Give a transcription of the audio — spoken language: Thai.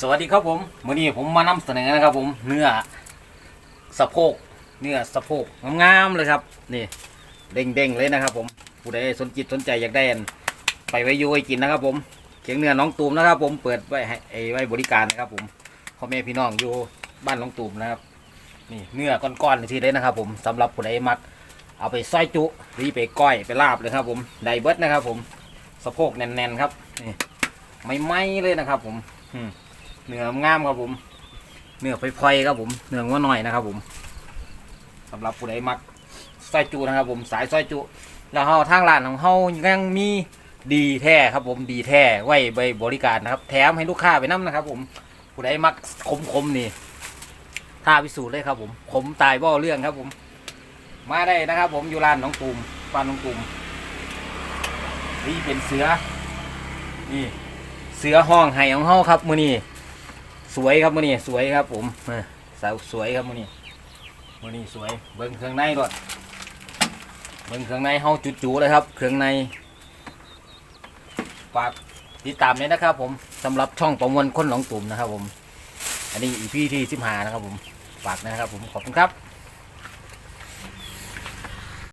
สวัสดีครับผมวันนี้ผมมานำเสนอนะครับ ผมเนื้อสะโพกเนื้อสะโพกงามๆเลยครับ นี่เด้งๆเลยนะครับ ผมผู้ใดสนจิตสนใจอยากได้ไปไว้ยูไว้กินนะครับ ผมเขียงเนื้อน้องตูมนะครับ ผมเปิดไว้ให้ไอไว้บริการนะครับ ผมพ่อแม่พี่น้องอยู่บ้านน้องตูมนะครับ นี่เนื้อก้อนๆทีเลยนะครับ ผมสำหรับผู้ใดมัก เอาไปซอยจุหรือไปก้อยไปลาบเลยครับ ผมไดเบิร์ดนะครับ ผมสะโพกแน่นๆครับนี่ไม่ไหมเลยนะครับ ผมอืม เนื้องามครับผม เนื้อพลอยๆครับผม เนื้องัวหน่อยนะครับผมสำหรับผู้ใดมักซอยจุนะครับ ผมสายซอยจุ แล้วเฮาทางร้านของเฮายังมีดีแท้ครับผมดีแท้ไว้ใบบริการนะครับ แถมให้ลูกค้าไปนํนะครับ ผมผู้ใดมักคมๆนี่ท่าพิสูจน์เลยครับ ผมขมตายบ่เรื่องครับ ผม มาได้นะครับ ผมอยู่ร้านน้องตูมบ้านน้องตูมนี่เป็นเสือ นี่ เสือห้องไห้ของเฮาครับมือนี้ สวยครับมื่อนี้สวยครับผมเออสาวสวยครับมื่อนี้มื่อนี้สวยเบิ้งเครื่องในก่อนเบิ้งเครื่องในเฮาจุๆเลยครับ เครื่องในฝากติดตามเลยนะครับผมสำหรับช่องประมวลคนหลงตุ่มนะครับผม อันนี้อีพีที่สิบห้านะครับผมฝากนะครับผมขอบคุณครับ